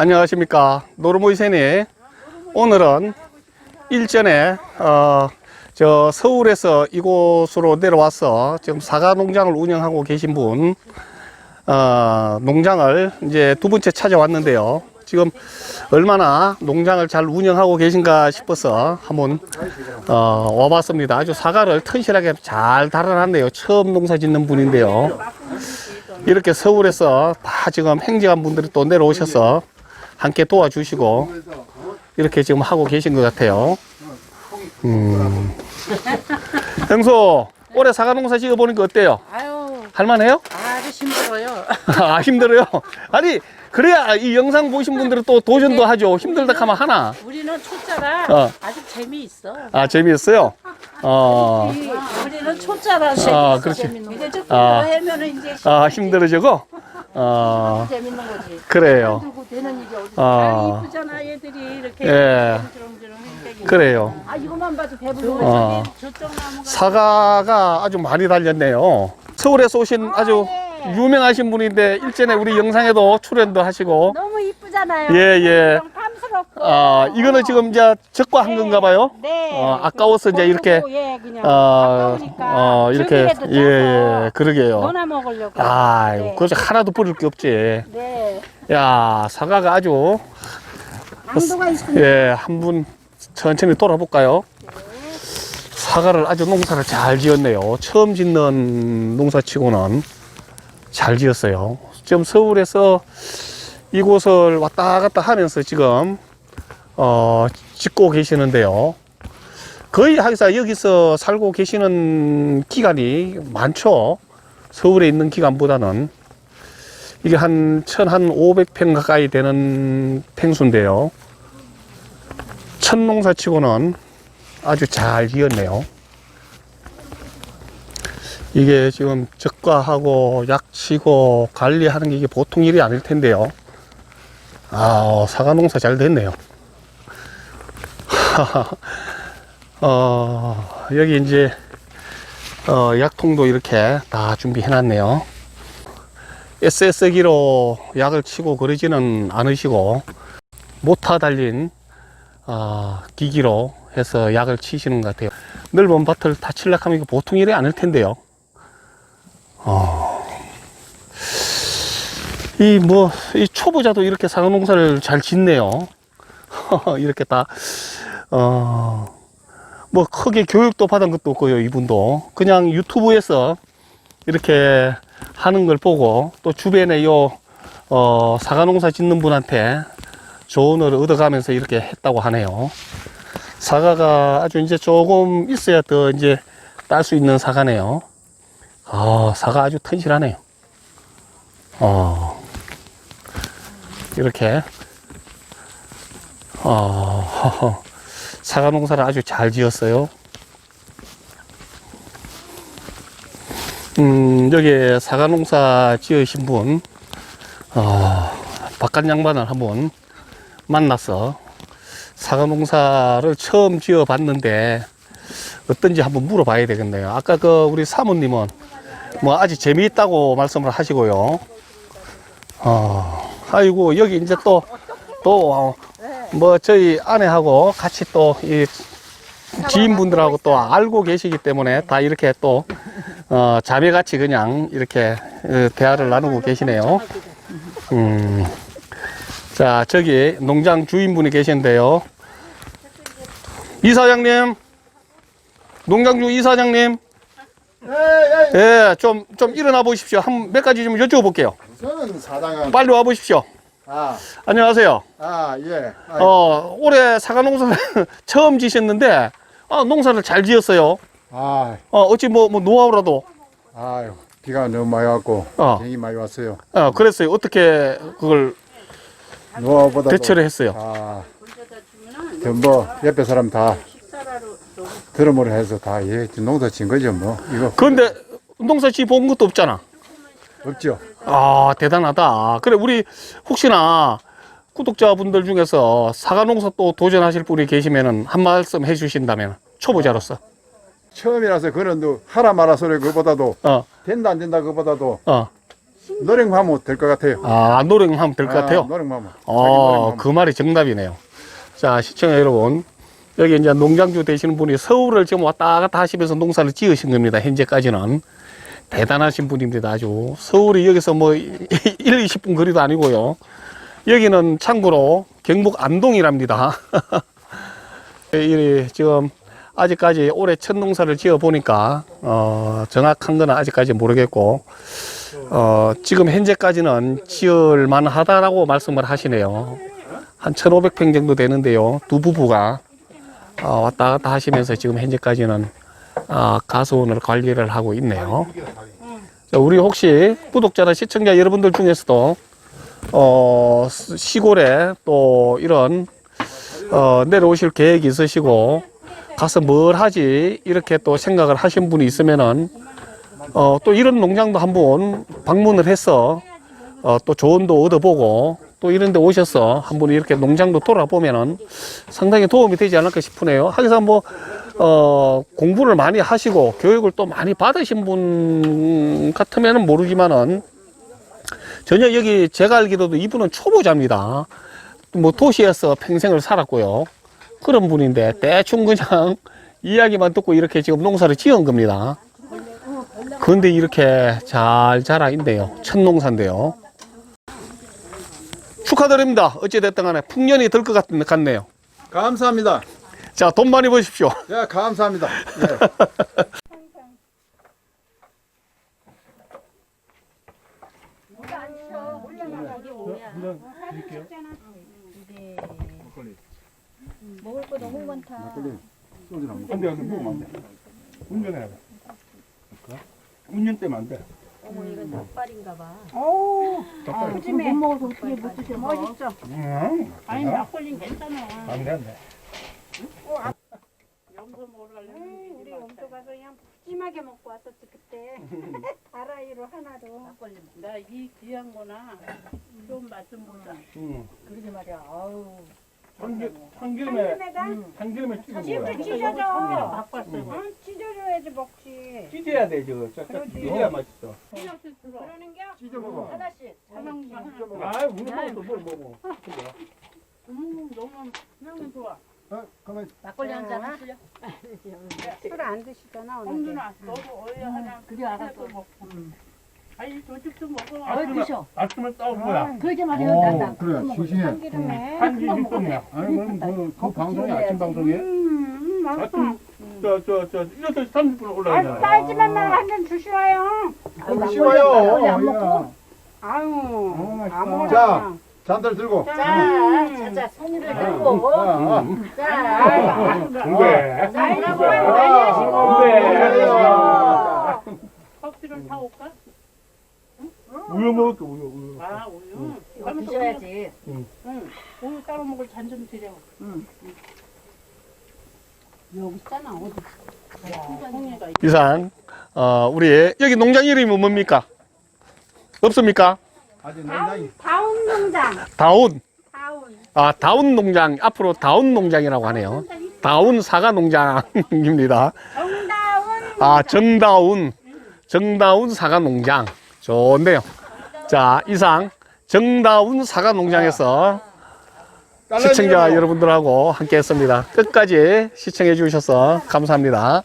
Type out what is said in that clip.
안녕하십니까. 노르모이센이 오늘은 일전에, 어, 저 서울에서 이곳으로 내려와서 지금 사과 농장을 운영하고 계신 분, 어, 농장을 이제 두 번째 찾아왔는데요. 지금 얼마나 농장을 잘 운영하고 계신가 싶어서 한번 어, 와봤습니다. 아주 사과를 튼실하게 잘 달아놨네요. 처음 농사 짓는 분인데요. 이렇게 서울에서 다 지금 행정한 분들이 또 내려오셔서 함께 도와주시고 이렇게 지금 하고 계신 것 같아요. 음. 형수, 올해 사과 농사 지어 보니까 어때요? 아유, 할만해요? 힘들어요. 아 힘들어요. 아니 그래야 이 영상 보신 분들은 또 도전도 하죠. 힘들다 하면 하나. 우리는 초짜라 어. 아주 재미있어. 아 재미있어요. 어. 이- 우리는 초짜라 아, 재미있어. 그렇지. 재밌는 거. 이제 좀 아. 더 하면은 이제 아 힘들어지고. 어 재밌는 거지. 그래요. 되는 일이 어디? 아. 아, 이쁘잖아 얘들이 이렇게 예. 주렁주렁. 그래요. 아 이것만 봐도 배불러. 어. 저쪽 나무가 사과가 아주 많이 달렸네요. 서울에서 오신 아주 유명하신 분인데 일전에 우리 영상에도 출연도 하시고. 너무 이쁘잖아요. 예 예. 탐스럽고. 아 이거는 지금 이제 적과 한 건가 봐요. 네. 어, 아까워서 이제 이렇게 예, 그냥 어, 아까우니까 어 이렇게 예, 예 그러게요. 너나 먹으려고. 아, 네. 그래서 하나도 뿌릴 게 없지. 네. 야, 사과가 아주 있습니다. 예, 한 분 천천히 돌아볼까요? 사과를 아주 농사를 잘 지었네요. 처음 짓는 농사치고는 잘 지었어요. 지금 서울에서 이곳을 왔다 갔다 하면서 지금 어, 짓고 계시는데요. 거의 하기사 여기서 살고 계시는 기간이 많죠. 서울에 있는 기간보다는 이게 한 1,500평 가까이 되는 팽수인데요. 첫 농사치고는 아주 잘 지었네요. 이게 지금 적과하고 약치고 관리하는 게 이게 보통 일이 아닐 텐데요. 아, 사과 농사 잘 됐네요. 어, 여기 이제 어, 약통도 이렇게 다 준비해 놨네요. SS기로 약을 치고 그러지는 않으시고 모타 달린 아, 기기로 해서 약을 치시는 것 같아요. 넓은 밭을 다 칠락하면 이거 보통 일이 아닐 텐데요. 어, 이 뭐, 이 초보자도 이렇게 사과 농사를 잘 짓네요. 이렇게 다, 어, 뭐 크게 교육도 받은 것도 없고요, 이분도. 그냥 유튜브에서 이렇게 하는 걸 보고 또 주변에 요, 어, 사과 농사 짓는 분한테 조언을 얻어가면서 이렇게 했다고 하네요. 사과가 아주 이제 조금 있어야 더 이제 딸 수 있는 사과네요. 아, 사과 아주 튼실하네요. 어, 이렇게, 어, 사과 농사를 아주 잘 지었어요. 음, 여기 사과 농사 지으신 분, 어, 바깥 양반을 한번 만나서 사과 농사를 처음 지어 봤는데 어떤지 한번 물어봐야 되겠네요. 아까 그 우리 사모님은 뭐 아주 재미있다고 말씀을 하시고요. 어, 아이고, 여기 이제 또, 또, 뭐 저희 아내하고 같이 또 이 지인분들하고 또 알고 계시기 때문에 다 이렇게 또, 어, 자매같이 그냥 이렇게 어, 대화를 나누고 계시네요. 음. 자, 저기 농장 주인분이 계신데요. 이사장님, 농장 주 이사장님, 예, 좀, 좀 일어나 보십시오. 한 몇 가지 좀 여쭤볼게요. 저는 사당은 빨리 와 보십시오. 아, 안녕하세요. 아, 예. 아, 어, 올해 사과 농사를 처음 지셨는데, 아, 농사를 잘 지었어요. 아, 어, 어찌 뭐, 뭐, 노하우라도, 아유, 비가 너무 많이 왔고, 어. 쟁이 많이 왔어요. 어, 그랬어요. 어떻게 그걸 노하보다 대처를 했어요. 아, 전뭐 옆에 사람 다 들어보려 해서 다 예, 농사 진 거죠, 뭐. 이거 그런데 농사 지본 것도 없잖아. 없죠. 아, 대단하다. 그래, 우리 혹시나 구독자분들 중에서 사과 농사 또 도전하실 분이 계시면은 한 말씀 해 주신다면 초보자로서. 처음이라서 그런 또 하라 마라 소리 그보다도 어, 된다 안 된다 그보다도 어, 노령하면 될 것 같아요. 아, 노력하면 될 것 같아요. 노령하면. 어, 그 말이 정답이네요. 자, 시청자 여러분. 여기 이제 농장주 되시는 분이 서울을 지금 왔다 갔다 하시면서 농사를 지으신 겁니다. 현재까지는. 대단하신 분입니다. 아주. 서울이 여기서 뭐 1, 20분 거리도 아니고요. 여기는 참고로 경북 안동이랍니다. 이 지금 아직까지 올해 첫 농사를 지어 보니까 어, 정확한 건 아직까지 모르겠고 어, 지금 현재까지는 지을 만하다라고 말씀을 하시네요. 한 1,500평 정도 되는데요. 두 부부가 어, 왔다 갔다 하시면서 지금 현재까지는 어, 가수원을 관리를 하고 있네요. 자, 우리 혹시 구독자나 시청자 여러분들 중에서도 어, 시- 시골에 또 이런 어, 내려오실 계획이 있으시고 가서 뭘 하지 이렇게 또 생각을 하신 분이 있으면은 어, 또 이런 농장도 한번 방문을 해서 어, 또 조언도 얻어보고 또 이런 데 오셔서 한번 이렇게 농장도 돌아보면은 상당히 도움이 되지 않을까 싶으네요. 하기사 뭐, 어, 공부를 많이 하시고 교육을 또 많이 받으신 분 같으면은 모르지만은 전혀 여기 제가 알기로도 이분은 초보자입니다. 뭐 도시에서 평생을 살았고요. 그런 분인데 대충 그냥 이야기만 듣고 이렇게 지금 농사를 지은 겁니다. 그런데 이렇게 잘 자라 있네요. 첫 농사인데요. 축하드립니다. 어찌됐든 간에 풍년이 될 것 같네요. 감사합니다. 자, 돈 많이 버십시오. 야, 감사합니다. 예. 먹을 거 너무 많다. 안 돼, 안 돼, 먹으면 안 돼. 운전해야 돼. 운전 때문에 안 돼. 어머 이건 닭발인가 봐. 못 먹어서 어떻게 못 드셔? 맛있어. 응, 아니 막걸리 괜찮아. 안 돼, 안 돼. 염소 먹으러 가려면 음, 우리 엄청 가서 그냥 푸짐하게 먹고 왔었지 그때. 다라이로 하나로. 나이 귀한 거나 좀맛좀 보자. 응. 그러게 말이야. 아우. 참기, 참기름에, 참기름에다 참기름에 찍어 먹어야 돼. 찢어져. 바꿨어. 응, 찢어줘야지 먹지. 찢어야 돼, 저거. 쫙쫙 찢어야 맛있어. 그러는 게 찢어 먹어. 하나씩. 사망 하나. 아이, 우리 먹어도 뭘 먹어. 음 너무 향이 좋아. 어, 그러면 막걸리 한 잔 하실려? 술안 드시잖아 오늘. 홍준아 너도 어디 하나 그래 알았어. 먹고. 아니 조식 좀 먹어. 아침에, 아침에 싸운 거야. 그러지 어, 그래, 싱싱해. 참기름에. 한지 육동이야. 아니, 그럼 그, 그 방송이 아침 방송이에요? 음, 맛있어. 아침, 저, 저, 저, 6시 30분 올라가잖아. 딸지만 한잔 주시와요. 그럼 쉬워요. 야. 아유, 어, 맛있다. 아무거나. 자. 잔들 들고. 자, 자 자, 손님을 어, 들고. 어, 자, 근데, 아이고, 아, 많이 하시고. 그래요. 커피를 사올까? 우유 먹을게, 우유, 우유. 아 우유. 이거 드셔야지. 응. 우유 따로 먹을 잔 좀 드려. 여기 있잖아, 어디. 홍이가 이상, 어, 우리, 여기 농장 이름이 뭡니까? 없습니까? 아직 농장이. 다운 농장. 다운. 다운. 아, 다운 농장, 앞으로 다운 농장이라고 하네요. 다운 사과 농장입니다. 정다운. 아, 정다운, 정다운 사과 농장. 좋은데요. 자, 이상, 정다운 사과 농장에서 시청자 여러분들하고 함께 했습니다. 끝까지 시청해 주셔서 감사합니다.